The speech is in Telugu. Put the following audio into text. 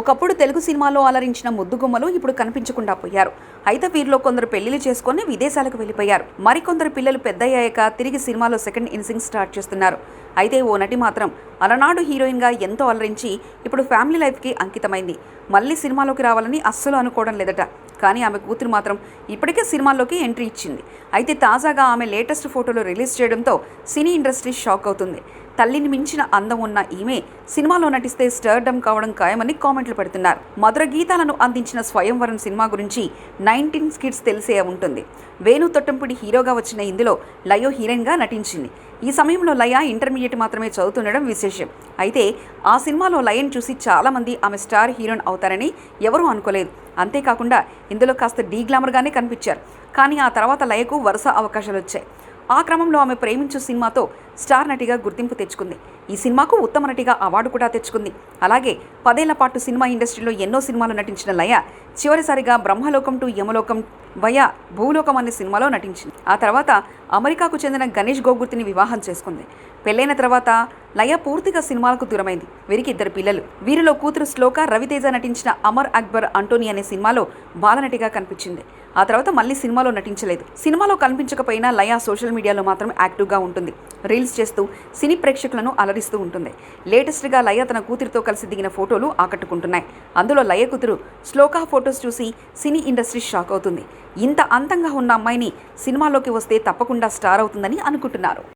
ఒకప్పుడు తెలుగు సినిమాలో అలరించిన ముద్దుగుమ్మలు ఇప్పుడు కనిపించకుండా పోయారు. అయితే వీరిలో కొందరు పెళ్ళిళ్ళు చేసుకొని విదేశాలకు వెళ్ళిపోయారు. మరికొందరు పిల్లలు పెద్దయ్యాక తిరిగి సినిమాలో సెకండ్ ఇన్సింగ్ స్టార్ట్ చేస్తున్నారు. అయితే ఓ నటి మాత్రం అలనాడు హీరోయిన్గా ఎంతో అలరించి ఇప్పుడు ఫ్యామిలీ లైఫ్కి అంకితమైంది. మళ్ళీ సినిమాలోకి రావాలని అస్సలు అనుకోవడం లేదట. కానీ ఆమె కూతురు మాత్రం ఇప్పటికే సినిమాల్లోకి ఎంట్రీ ఇచ్చింది. అయితే తాజాగా ఆమె లేటెస్ట్ ఫోటోలు రిలీజ్ చేయడంతో సినీ ఇండస్ట్రీ షాక్ అవుతుంది. తల్లిని మించిన అందం ఉన్న ఈమె సినిమాలో నటిస్తే స్టర్డమ్ కావడం ఖాయమని కామెంట్లు పెడుతున్నారు. మధుర గీతాలను అందించిన స్వయంవరం సినిమా గురించి నైన్టీన్ స్కిట్స్ తెలిసే ఉంటుంది. వేణు తొట్టంపుడి హీరోగా వచ్చిన ఇందులో లయో హీరోయిన్గా నటించింది. ఈ సమయంలో లయ ఇంటర్మీడియట్ మాత్రమే చదువుతుండడం విశేషం. అయితే ఆ సినిమాలో లయన్ చూసి చాలామంది ఆమె స్టార్ హీరోయిన్ అవుతారని ఎవరూ అనుకోలేదు. అంతేకాకుండా ఇందులో కాస్త డీ గ్లామర్గానే కనిపించారు. కానీ ఆ తర్వాత లయకు వరుస అవకాశాలు వచ్చాయి. ఆ క్రమంలో ఆమె ప్రేమించు సినిమాతో స్టార్ నటిగా గుర్తింపు తెచ్చుకుంది. ఈ సినిమాకు ఉత్తమ నటిగా అవార్డు కూడా తెచ్చుకుంది. అలాగే పదేళ్ళ పాటు సినిమా ఇండస్ట్రీలో ఎన్నో సినిమాలు నటించిన లయ చివరిసారిగా బ్రహ్మలోకం టు యమలోకం వయ భూలోకం అనే సినిమాలో నటించింది. ఆ తర్వాత అమెరికాకు చెందిన గణేష్ గోగుర్తిని వివాహం చేసుకుంది. పెళ్ళైన తర్వాత లయ పూర్తిగా సినిమాలకు దూరమైంది. వీరికి ఇద్దరు పిల్లలు. వీరిలో కూతురు శ్లోక రవితేజ నటించిన అమర్ అక్బర్ అంటోనీ అనే సినిమాలో బాలనటిగా కనిపించింది. ఆ తర్వాత మళ్ళీ సినిమాలో నటించలేదు. సినిమాలో కనిపించకపోయినా లయ సోషల్ మీడియాలో మాత్రం యాక్టివ్గా ఉంటుంది. రీల్స్ చేస్తూ సినీ ప్రేక్షకులను అలరిస్తూ ఉంటుంది. లేటెస్ట్గా లయ తన కూతురితో కలిసి దిగిన ఫోటోలు ఆకట్టుకుంటున్నాయి. అందులో లయ కూతురు శ్లోక ఫొటోస్ చూసి సినీ ఇండస్ట్రీ షాక్ అవుతుంది. ఇంత అందంగా ఉన్న అమ్మాయిని సినిమాలోకి వస్తే తప్పకుండా స్టార్ అవుతుందని అనుకుంటున్నారు.